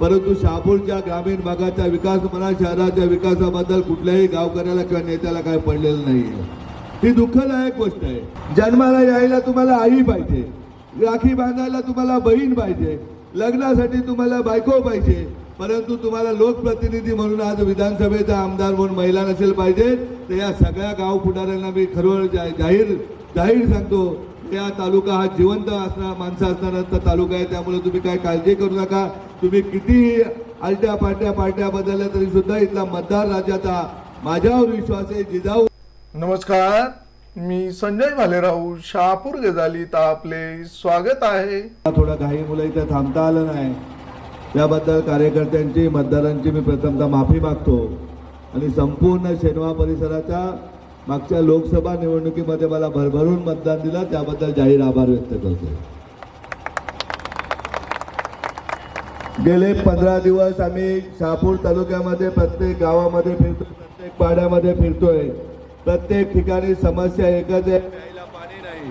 परंतु शहापूरच्या ग्रामीण भागाचा विकास म्हणा शहराच्या विकासाबद्दल कुठल्याही गावकऱ्याला किंवा नेत्याला काय पडलेलं नाहीये. ही दुःखदायक गोष्ट आहे. जन्माला यायला तुम्हाला आई पाहिजे. राखी बांधायला तुम्हाला बहीण पाहिजे. लग्नासाठी तुम्हाला बायको पाहिजे. परंतु तुम्हाला लोकप्रतिनिधी म्हणून आज विधानसभेचा आमदार म्हणून महिला नसेल पाहिजे. तर या सगळ्या गाव पुढाऱ्यांना मी खरोखर जा- जाहीर जाहीर सांगतो. या तालुका हा जिवंत असणारा माणसं असणारा तालुका आहे. त्यामुळे तुम्ही काय काळजी करू नका. तुम्ही कितीही आलट्या पाट्या पार्ट्या बदलल्या तरी सुद्धा इथला मतदार राज्याचा माझ्यावर विश्वास आहे जिजाऊ. नमस्कार मी संजय भालेराव शहापूर गजालीत आपले स्वागत आहे. थोडा काही मुलं इथं थांबता आलं नाही. त्याबद्दल कार्यकर्त्यांची मतदारांची मी प्रथमतः माफी मागतो. आणि संपूर्ण शेनवा परिसराच्या मागच्या लोकसभा निवडणुकीमध्ये मला भरभरून मतदान दिलं त्याबद्दल जाहीर आभार व्यक्त करतो. गेले पंधरा दिवस आम्ही शहापूर तालुक्यामध्ये प्रत्येक गावामध्ये फिरतो प्रत्येक पाड्यामध्ये फिरतोय. प्रत्येक ठिकाणी समस्या एकच आहे प्यायला पाणी नाही.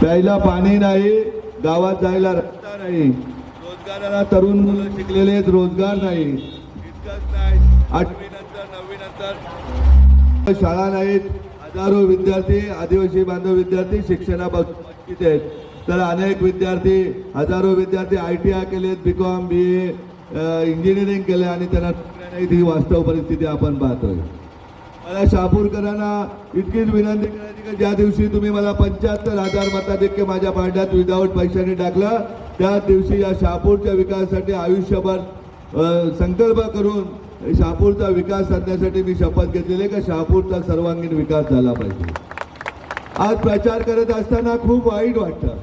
प्यायला पाणी नाही गावात जायला रस्ता नाही. रोजगाराला तरुण मुलं शिकलेले आहेत रोजगार नाही. इतकंच नाही. आठवी नंतर नववी नंतर शाळा नाहीत. हजारो विद्यार्थी आदिवासी बांधव विद्यार्थी शिक्षणापासून वंचित आहेत. तर अनेक विद्यार्थी हजारो विद्यार्थी आय टी आय केलेत बी कॉम बी ए इंजिनिअरिंग केले आणि त्यांना नाही ती ही वास्तव परिस्थिती आपण पाहतोय. मला शहापूरकरांना इतकीच विनंती करायची की ज्या दिवशी तुम्ही मला पंच्याहत्तर हजार मताधिक्य माझ्या पांड्यात विदाऊट पैशाने टाकलं त्या दिवशी या शहापूरच्या विकासासाठी आयुष्यभर संकल्प करून शहापूरचा विकास साधण्यासाठी मी शपथ घेतलेली आहे का शहापूरचा सर्वांगीण विकास झाला पाहिजे. आज प्रचार करत असताना खूप वाईट वाटतं.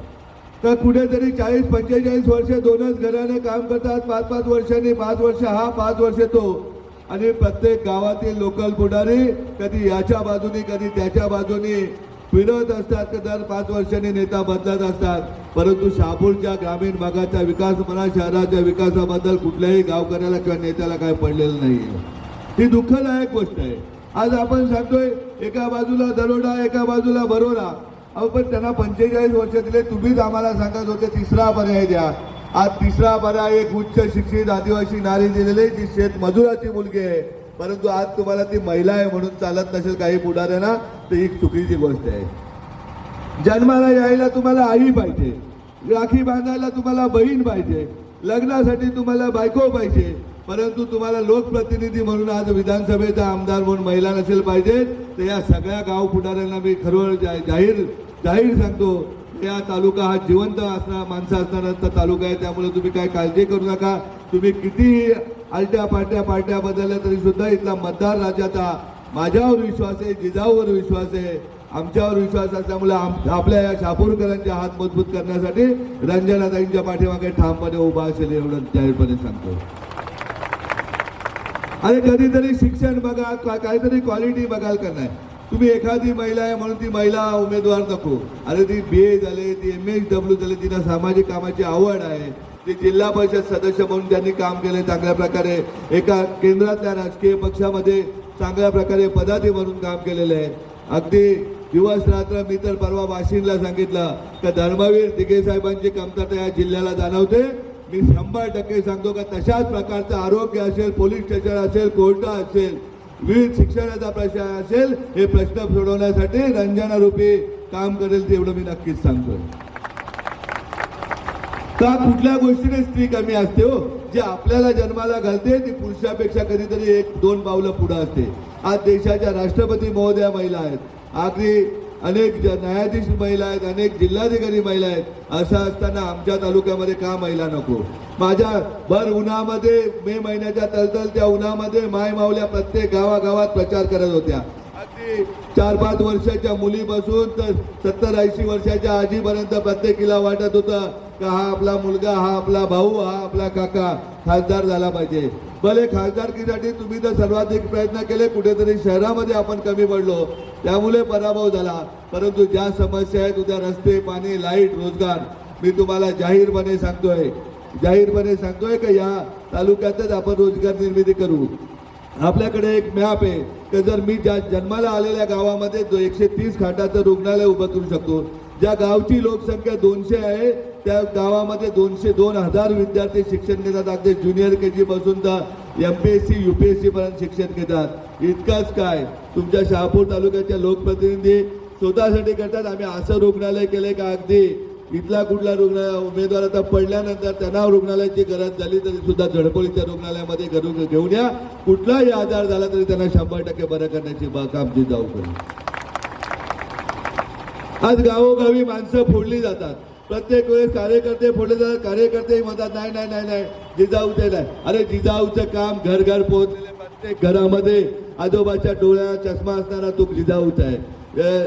तर कुठेतरी चाळीस पंचेचाळीस वर्ष दोनच घराने काम करतात. पाच पाच वर्षांनी पाच वर्ष हा पाच वर्ष तो. आणि प्रत्येक गावातील लोकल पुढारी कधी याच्या बाजूनी कधी त्याच्या बाजूनी फिरत असतात. तर दर पाच वर्षांनी नेता बदलत असतात. परंतु शहापूरच्या ग्रामीण भागाचा विकास म्हणा शहराच्या विकासाबद्दल कुठल्याही गावकऱ्याला किंवा नेत्याला काय पडलेलं नाही ही दुःखदायक गोष्ट आहे. आज आपण सांगतोय एका बाजूला दरोडा एका बाजूला बरोडा. अहो पण त्यांना पंचेचाळीस वर्ष दिले. तुम्हीच आम्हाला सांगत होते तिसरा पर्याय द्या. आज तिसरा पर्याय एक उच्च शिक्षित आदिवासी नारी दिलेली जी शेत मजुराची मुलगी आहे. परंतु आज तुम्हाला ती महिला आहे म्हणून चालत नसेल काही पुढाऱ्यांना तर ही चुकीची गोष्ट आहे. जन्माला यायला तुम्हाला आई पाहिजे. राखी बांधायला तुम्हाला बहीण पाहिजे. लग्नासाठी तुम्हाला बायको पाहिजे. परंतु तुम्हाला लोकप्रतिनिधी म्हणून आज विधानसभेचा आमदार म्हणून महिला नसेल पाहिजे तर या सगळ्या गाव पुढाऱ्यांना मी खरोळ जा- जाहीर जाहीर सांगतो. या तालुका हा जिवंत असणारा माणसं असणारा तालुका आहे त्यामुळे तुम्ही काय काळजी करू नका. तुम्ही कितीही आलट्या पाट्या पार्ट्या बदलल्या तरी सुद्धा इथला मतदार राज्याचा माझ्यावर विश्वास आहे जिजाऊवर विश्वास आहे. आमच्यावर विश्वास असल्यामुळे आम- आपल्या या शापूरकरांचे हात मजबूत करण्यासाठी रंजनाताईंच्या पाठीमागे ठामपणे उभा असेल एवढं जाहीरपणे सांगतो. अरे कधीतरी शिक्षण बघा का- काहीतरी क्वालिटी बघाल का नाही? तुम्ही एखादी महिला आहे म्हणून ती महिला उमेदवार नको. अरे ती बी ए झाले ती एम एस डब्ल्यू झाले तिला सामाजिक कामाची आवड आहे. ती जिल्हा परिषद सदस्य म्हणून त्यांनी काम केले चांगल्या प्रकारे. एका केंद्रातल्या राजकीय पक्षामध्ये चांगल्या प्रकारे पदाधी म्हणून काम केलेलं आहे. अगदी दिवस रात्र मी तर परवा वाशिमला सांगितलं का धर्मवीर दिघे साहेबांची कमतरता या जिल्ह्याला जाणवते. मी शंभर टक्के सांगतो का तशाच प्रकारचं आरोग्य असेल पोलीस स्टेशन असेल कोर्ट असेल विविध शिक्षणाचा प्रश्न असेल हे प्रश्न सोडवण्यासाठी रंजनारूपी काम करेल तेवढं मी नक्कीच सांगतोय. का कुठल्या गोष्टीने स्त्री कमी असते हो? जे आपल्याला जन्माला घालते ती पुरुषापेक्षा कधीतरी एक दोन पावलं पुढं असते. आज देशाच्या राष्ट्रपती महोदया महिला आहेत. अगदी अनेक न्यायाधीश महिला आहेत अनेक जिल्हाधिकारी महिला आहेत असं असताना आमच्या तालुक्यामध्ये का महिला नको? माझ्या भर उन्हामध्ये मे महिन्याच्या तलतलत्या उन्हामध्ये माय मावल्या प्रत्येक गावागावात प्रचार करत होत्या. अगदी चार पाच वर्षाच्या मुलीपासून तर सत्तर ऐंशी वर्षाच्या आजीपर्यंत प्रत्येकीला वाटत होतं का हा आपला मुलगा हा आपला भाऊ हा आपला काका खासदार झाला पाहिजे. भले खासदारकीसाठी तुम्ही तर सर्वाधिक प्रयत्न केले कुठेतरी शहरामध्ये आपण कमी पडलो. त्यामुळे पराभव झाला. परंतु ज्या समस्या आहेत उद्या रस्ते पाणी लाइट रोजगार मी तुम्हाला जाहीरपणे सांगतोय. जाहीरपणे सांगतोय का या तालुक्यातच आपण रोजगार निर्मिती करू. आपल्याकडे एक मॅप आहे की जर मी ज्या जन्माला आलेल्या गावामध्ये एकशे तीस खाटाचं रुग्णालय उभं करू शकतो. ज्या गावची लोकसंख्या दोनशे आहे त्या गावामध्ये दोनशे दोन हजार विद्यार्थी शिक्षण घेतात. अगदी ज्युनियर के जी पासून तर M P S C U P S C पर्यंत शिक्षण घेतात. इतकाच काय तुमच्या शहापूर तालुक्याच्या लोकप्रतिनिधी स्वतःसाठी करतात. आम्ही असं रुग्णालय केलंय का? अगदी इथला कुठला रुग्ण उमेदवार आता पडल्यानंतर त्यांना रुग्णालयाची गरज झाली तरी सुद्धा झडपोलीच्या रुग्णालयामध्ये घरून घेऊन या. कुठलाही आजार झाला तरी त्यांना शंभर टक्के बरं करण्याची कामची जाऊ करू आज गावोगावी माणसं फोडली जातात. प्रत्येक वेळेस कार्यकर्ते फोडले जातात कार्यकर्ते म्हणतात नाही नाही नाही नाही जिजाऊचे नाही. अरे जिजाऊचं काम घर घर पोहोचलेले प्रत्येक घरामध्ये आजोबाच्या डोळ्यात चष्मा असणारा तो जिजाऊचा आहे.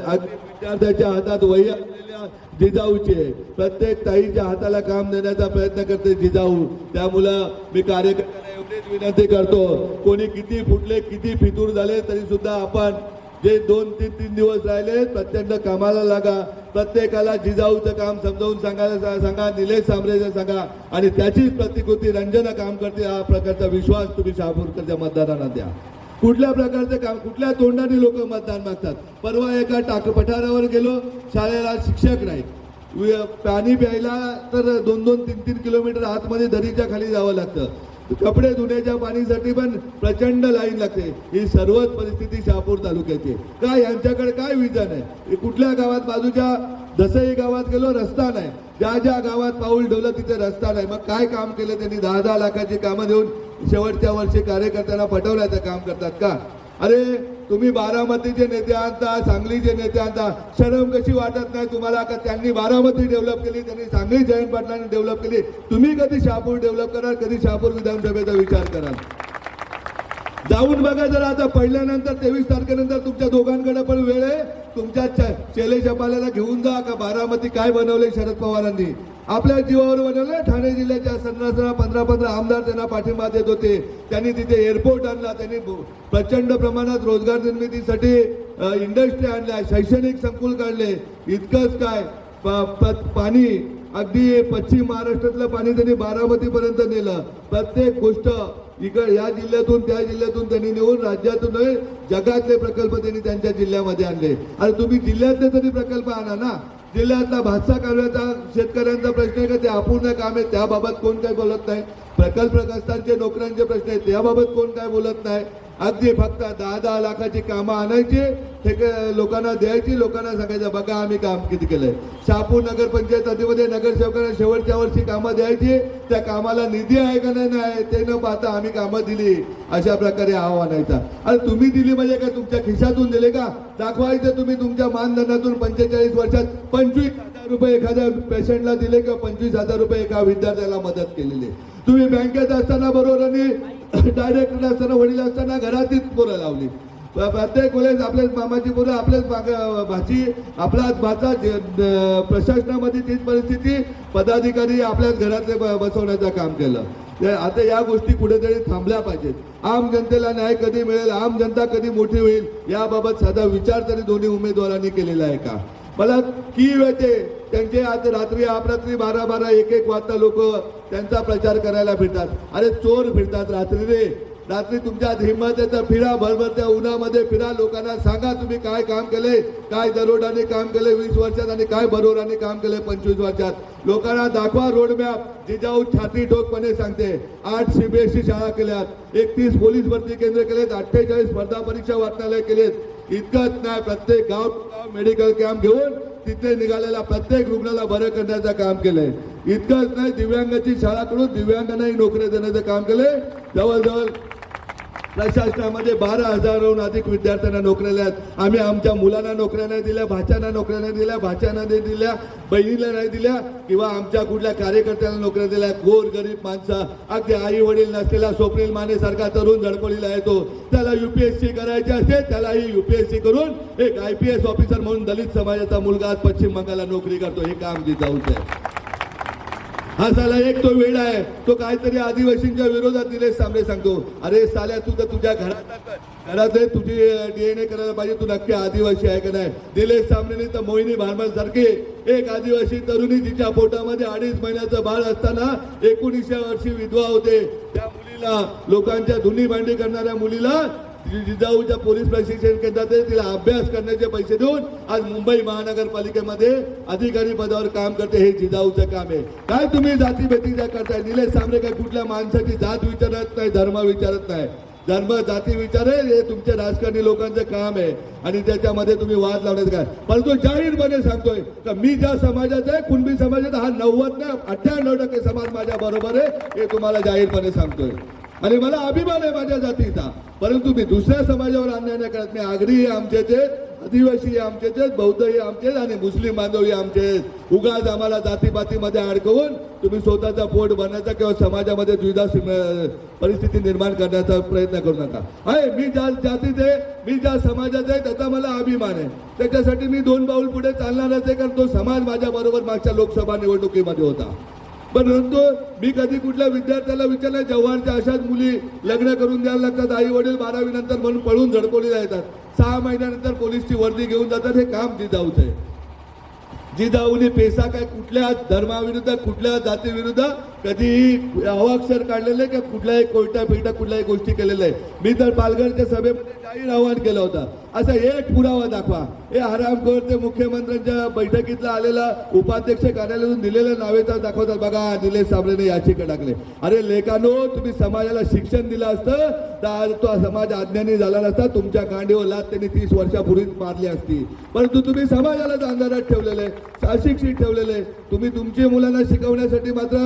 अगदी विद्यार्थ्याच्या हातात वही असलेल्या जिजाऊची आहे. प्रत्येक ताईच्या हाताला काम देण्याचा प्रयत्न करते जिजाऊ. त्यामुळं मी कार्यकर्त्यांना एवढीच विनंती करतो कोणी किती फुटले किती फितूर झाले तरी सुद्धा आपण जे दोन तीन तीन दिवस राहिले प्रत्येक कामाला लागा. प्रत्येकाला जिजाऊचं काम समजावून सांगायला सांगा निलेश सांबरेचं सांगा. आणि त्याचीच प्रतिकृती रंजना काम करते हा प्रकारचा विश्वास तुम्ही शहापूरकरच्या मतदारांना द्या. कुठल्या प्रकारचं काम कुठल्या तोंडाने लोक मतदान मागतात? परवा एका टाक पठारावर गेलो शाळेला शिक्षक नाहीत. पाणी प्यायला तर दोन दोन तीन तीन किलोमीटर आतमध्ये दरीच्या खाली जावं लागतं. कपडे धुण्याच्या पाणीसाठी पण प्रचंड लाईन लागते. ही सर्वच परिस्थिती शहापूर तालुक्याची काय यांच्याकडे काय विजन आहे? हे कुठल्या गावात बाजूच्या दसही गावात गेलो रस्ता नाही. ज्या ज्या गावात पाऊल ठेवलं तिथे रस्ता नाही. मग काय काम केलं त्यांनी? दहा दहा लाखाची कामं देऊन शेवटच्या वर्षी कार्यकर्त्यांना पटवण्याचं काम करतात का? अरे तुम्ही बारामतीचे नेते आणता सांगलीचे नेते आणता शरम कशी वाटत नाही तुम्हाला का त्यांनी बारामती डेव्हलप केली त्यांनी सांगली जयंत पाटलांनी डेव्हलप केली? तुम्ही कधी शहापूर डेव्हलप कराल कधी शहापूर विधानसभेचा विचार कराल? जाऊन बघा जरा आता पहिल्यानंतर तेवीस तारखेनंतर तुमच्या दोघांकडे पण वेळ आहे. तुमच्या चेले चपाल्याला घेऊन जा का बारामती काय बनवले शरद पवारांनी? आपल्या जीवावर बनवलं ठाणे जिल्ह्याच्या सतरा सतरा पंधरा पंधरा आमदार त्यांना पाठिंबा देत होते. त्यांनी तिथे एअरपोर्ट आणला. त्यांनी प्रचंड प्रमाणात रोजगार निर्मितीसाठी इंडस्ट्री आणल्या शैक्षणिक संकुल काढले. इतकंच काय पाणी अगदी पश्चिम महाराष्ट्रातलं पाणी त्यांनी बारामतीपर्यंत नेलं. प्रत्येक गोष्ट इकडे या जिल्ह्यातून त्या जिल्ह्यातून त्यांनी नेऊन राज्यातून जगातले प्रकल्प त्यांनी त्यांच्या जिल्ह्यामध्ये आणले. आणि तुम्ही जिल्ह्यातले तरी प्रकल्प आणा ना. जिल्ह्यातला भातसा कालव्याचा शेतकऱ्यांचा प्रश्न आहे का? ते अपूर्ण काम आहे. त्याबाबत कोण काही बोलत नाही. प्रकल्पग्रस्तांचे नोकऱ्यांचे प्रश्न आहेत. याबाबत कोण काय बोलत नाही. अगदी फक्त दहा दहा लाखाची कामं आणायची ठेके लोकांना द्यायची लोकांना सांगायचं बघा आम्ही काम किती केलंय. शापूर नगर पंचायत नगरसेवकांना शेवटच्या वर्षी कामं द्यायची. त्या कामाला निधी आहे का नाही? नाही. ते न पाहता आम्ही कामं दिली. अशा प्रकारे आव्हान अरे तुम्ही दिली म्हणजे काय? तुमच्या खिशातून दिले का? दाखवायचं तुम्ही तुमच्या मानधनातून पंचेचाळीस वर्षात पंचवीस रुपये एखाद्या पेशंटला दिले किंवा पंचवीस हजार रुपये एका विद्यार्थ्याला मदत केलेली आहे. तुम्ही बँकेत असताना बरोबर आणि डायरेक्टर असताना वडील असताना घरातीच पोरं लावली. प्रत्येक वेळेस आपल्याच मामाची पोरं आपल्याच भाची आपलाच भाचा प्रशासनामध्ये तीच परिस्थिती पदाधिकारी आपल्याच घरातले बसवण्याचं काम केलं. आता या गोष्टी कुठेतरी थांबल्या पाहिजेत. आम जनतेला न्याय कधी मिळेल आम जनता कधी मोठी होईल याबाबत साधा विचार तरी दोन्ही उमेदवारांनी केलेला आहे का? मला की येते त्यांचे आज रात्री अपरात्री बारा बारा एक एक वाजता लोक त्यांचा प्रचार करायला फिरतात अरे चोर फिरतात रात्री रे रात्री तुमच्यात हिंमत आहे तर फिरा भरभरत्या उन्हामध्ये फिरा लोकांना सांगा तुम्ही काय काम केले काय दरोडाने काम केले वीस वर्षात आणि काय बरोडाने काम केले पंचवीस वर्षात. लोकांना दाखवा रोडमॅप जिजाऊ छाती ठोकपणे सांगते. आठ सीबीएसई शाळा केल्यात एकतीस पोलीस भरती केंद्र केलेत अठ्ठेचाळीस स्पर्धा परीक्षा वाचनालय केलेत. इतकंच नाही प्रत्येक गाव मेडिकल कॅम्प घेऊन तिथे निघालेल्या प्रत्येक रुग्णाला बरं करण्याचं काम केलंय. इतकंच नाही दिव्यांगाची शाळा करून दिव्यांगांनाही नोकऱ्या देण्याचं काम केलंय. जवळजवळ प्रशासनामध्ये बारा हजाराहून अधिक विद्यार्थ्यांना नोकऱ्या दिल्यात आम्ही आमच्या मुलांना नोकऱ्या नाही दिल्या भाच्यांना नोकऱ्या नाही दिल्या भाच्यांना नाही दिल्या बहिणीला नाही दिल्या किंवा आमच्या कुठल्या कार्यकर्त्यांना नोकऱ्या दिल्या गोर गरीब माणसं अगदी आई वडील नसलेला स्वप्नील माने सारखा तरुण झडपडीला येतो त्याला युपीएससी करायची असते त्यालाही युपीएससी करून एक आय पी एस ऑफिसर म्हणून दलित समाजाचा मुलगा आज पश्चिम बंगालला नोकरी करतो. हे काम जाऊच आहे. हा झाला एक तो वेळ आहे. तो काहीतरी आदिवासींच्या विरोधात निलेश सामने सांगतो. अरे साल्या तू तर तुझ्या घरात घरात आहे, तुझी डीएनए करायला पाहिजे. तू नक्की आदिवासी आहे का नाही? निलेश सामने तर मोहिनी भानमल सारखी. एक आदिवासी तरुणी तिच्या पोटामध्ये अडीच महिन्याचं बाळ असताना एकोणीसशे वर्षी विधवा होते. त्या मुलीला लोकांच्या धुनी भांडी करणाऱ्या मुलीला जिजाऊच्या पोलीस प्रशिक्षण केंद्रात तिला अभ्यास करण्याचे पैसे देऊन आज मुंबई महानगरपालिकेमध्ये अधिकारी पदावर काम करते हे जिजाऊचं काम आहे. काय तुम्ही जाती भेटीचा करताय? निलेश सामने काय कुठल्या माणसाची जात विचारत नाही धर्म विचारत नाही. धर्म जाती विचारेल हे तुमच्या राजकारणी लोकांचं काम आहे. आणि त्याच्यामध्ये तुम्ही वाद लावण्यात काय परंतु जाहीरपणे सांगतोय का मी ज्या समाजाचा आहे कुणबी समाजाचा हा नव्वद नाही अठ्ठ्याण्णव टक्के समाज माझ्या बरोबर आहे हे तुम्हाला जाहीरपणे सांगतोय. आणि मला अभिमान आहे माझ्या जातीचा. परंतु मी दुसऱ्या समाजावर अन्याय नाही करत. मी आगरी आमचेच आहेत आदिवासी हे आमचेच आहेत बौद्ध हे आमचेच आणि मुस्लिम बांधव हे आमचे आहेत उगाच आम्हाला जातीपातीमध्ये अडकवून तुम्ही स्वतःचा पोट भरण्याचा किंवा समाजामध्ये द्विधा परिस्थिती निर्माण करण्याचा प्रयत्न करू नका. आहे मी ज्या जातीचे आहे मी ज्या समाजाचा आहे त्याचा मला अभिमान आहे. त्याच्यासाठी मी दोन पाऊल पुढे चालणारच आहे कारण तो समाज माझ्या बरोबर मागच्या लोकसभा निवडणुकीमध्ये होता. परंतु मी कधी कुठल्या विद्यार्थ्याला विचारलं जव्हारच्या अशाच मुली लग्न करून द्यायला लागतात आई वडील बारावी नंतर म्हणून पळून झडकोली जातात सहा महिन्यानंतर पोलीसची वर्दी घेऊन जातात हे काम जिजाऊच आहे. जिजाऊने पेसा काय कुठल्या धर्माविरुद्ध कुठल्या जातीविरुद्ध कधी अवाक्षर काढलेले का कुठल्याही कोयटा पेटा कुठल्याही गोष्टी केलेल्या आहे मी तर पालघरच्या सभेमध्ये जाहीर आवाहन केलं होतं. असा एक पुरावा दाखवा. हे आरामखोर ते मुख्यमंत्र्यांच्या बैठकीतला आलेला उपाध्यक्ष कार्यालयातून दिलेल्या नावेचा दाखवतात. बघा निलेश साबळेने याचिका टाकले. अरे लेखानो तुम्ही समाजाला शिक्षण दिलं असतं तर आज तो समाज अज्ञानी झाला नसता. तुमच्या गांडीवर लात त्यांनी तीस वर्षापूर्वीच मारली असती. परंतु तुम्ही समाजालाच अंधारात ठेवलेले अशिक्षित ठेवलेले. तुम्ही तुमची मुलांना शिकवण्यासाठी मात्र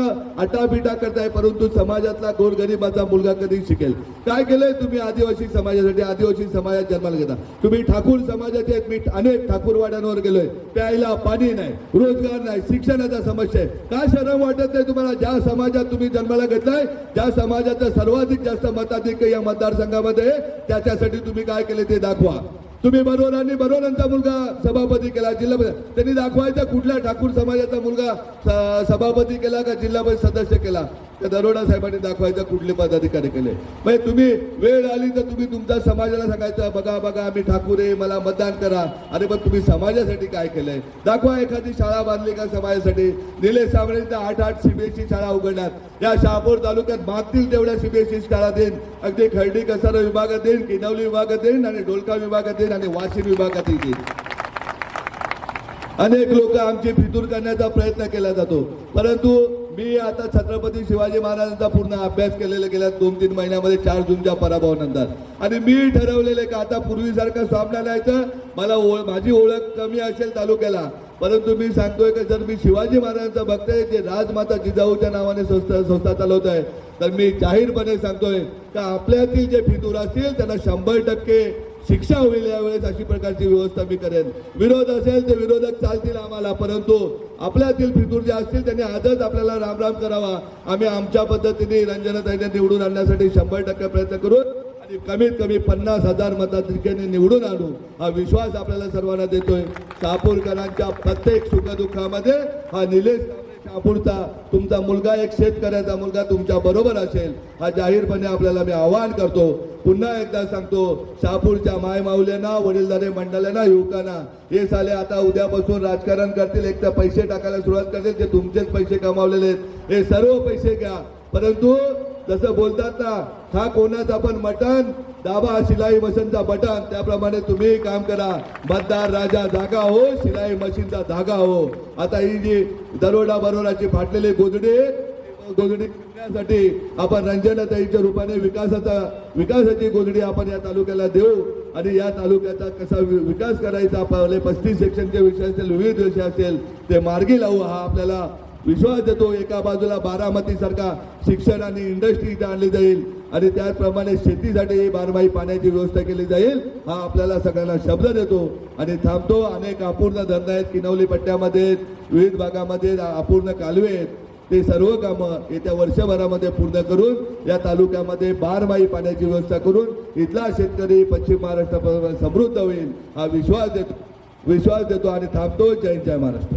आटाबिटा करताय परंतु समाजातला गोरगरिबाचा मुलगा कधी शिकेल? काय केलंय तुम्ही आदिवासी समाजासाठी? आदिवासी समाजात जन्माला घेता. तुम्ही ठाकूर समाजाचे आहेत. मी अनेक ठाकूरवाड्यांवर गेलोय. प्यायला पाणी नाही रोजगार नाही शिक्षणाचा समस्या आहे. काय शरम वाटत नाही तुम्हाला? ज्या समाजात तुम्ही जन्माला घेतलाय ज्या समाजाचं सर्वाधिक जास्त मताधिक्य या मतदारसंघामध्ये आहे, त्याच्यासाठी तुम्ही काय केले ते दाखवा. तुम्ही बरोबरांनी बरोबरांचा मुलगा सभापती केला जिल्हा परिषद त्यांनी दाखवायचा कुठल्या ठाकूर समाजाचा मुलगा सभापती केला का जिल्हा परिषद सदस्य केला? त्या दरोडा साहेबांनी दाखवायचं कुठले पदाधिकारी केले. म्हणजे तुम्ही वेळ आली तर तुम्ही तुमच्या समाजाला सांगायचं बघा बघा आम्ही ठाकूर आहे मला मतदान करा. अरे पण तुम्ही समाजासाठी काय केलंय? दाखवा एखादी शाळा बांधली का समाजासाठी? निलेश साबळेंच्या आठ आठ सीबीएसई शाळा उघडण्यात या शहापूर तालुक्यात मागतील तेवढ्या सीबीएसई शाळा देईन. अगदी खर्डी कसारा विभागात देईन किनवली विभागात देईन आणि डोलका विभागात देईन आणि वाशिम विभागातही देईन. अनेक लोक आमची फितूर करण्याचा प्रयत्न केला जातो. परंतु मी आता छत्रपती शिवाजी महाराजांचा पूर्ण अभ्यास केलेला गेल्या दोन तीन महिन्यामध्ये चार जूनच्या पराभवानंतर. आणि मी ठरवलेले का आता पूर्वीसारखं सामना द्यायचा मला ओळ माझी ओळख कमी असेल तालुक्याला. परंतु मी सांगतोय की जर मी शिवाजी महाराजांचा भक्त आहे जे राजमाता जिजाऊच्या नावाने संस्था संस्था चालवत आहे तर मी जाहीरपणे सांगतोय का आपल्यातील जे फितूर असतील त्यांना शंभर टक्के शिक्षा होईल यावेळेस अशी प्रकारची व्यवस्था मी करेन. विरोध असेल ते विरोधक चालतील आम्हाला परंतु आपल्यातील फितूर जे असतील त्यांनी आजच आपल्याला रामराम करावा. आम्ही आमच्या पद्धतीने रंजनाताईने निवडून आणण्यासाठी शंभर टक्के प्रयत्न करून आणि कमीत कमी पन्नास हजार मताधिक्याने निवडून आणू. हा विश्वास आपल्याला सर्वांना देतोय. सापूरकरांच्या प्रत्येक सुखदुःखामध्ये हा निलेश शहापूरचा तुमचा मुलगा एक शेतकऱ्याचा मुलगा तुमच्या बरोबर असेल हा जाहीरपणे आपल्याला मी आवाहन करतो. पुन्हा एकदा सांगतो शहापूरच्या माय वडीलधारे मंडळांना युवकांना हे साले आता उद्यापासून राजकारण करतील एक तर पैसे टाकायला सुरुवात करतील जे तुमचेच पैसे कमावलेले आहेत हे सर्व पैसे घ्या. परंतु जसं बोलतात ना हा कोणाचा पण मटण दाबा शिलाई मशीनचा बटन. त्याप्रमाणे तुम्ही काम करा. मतदार राजा जागा हो शिलाई मशीनचा धागा हो. आता ही जी दरोडा बरोडाची फाटलेली गोधडी गोधडी करण्यासाठी आपण रंजनाताईच्या रूपाने विकासाचा विकासाची गोधडी आपण या तालुक्याला देऊ. आणि या तालुक्याचा कसा वि- विकास करायचा आपले पस्तीस सेक्शनचे विषय असतील विविध विषय असतील ते मार्गी लावू. हा आपल्याला विश्वास देतो एका बाजूला बारामती सारखा शिक्षण आणि इंडस्ट्री इथे आणली जाईल. आणि त्याचप्रमाणे शेतीसाठी बारमाही पाण्याची व्यवस्था केली जाईल. हा आपल्याला सगळ्यांना शब्द देतो. आणि थांबतो अनेक अपूर्ण धंदा आहेत किनवली पट्ट्यामध्ये आहेत, विविध भागामध्ये अपूर्ण कालवे आहेत. ते सर्व कामं येत्या वर्षभरामध्ये पूर्ण करून या तालुक्यामध्ये बारमाही पाण्याची व्यवस्था करून इथला शेतकरी पश्चिम महाराष्ट्रापर्यंत समृद्ध होईल हा विश्वास देतो. विश्वास देतो आणि थांबतो. जय जय महाराष्ट्र.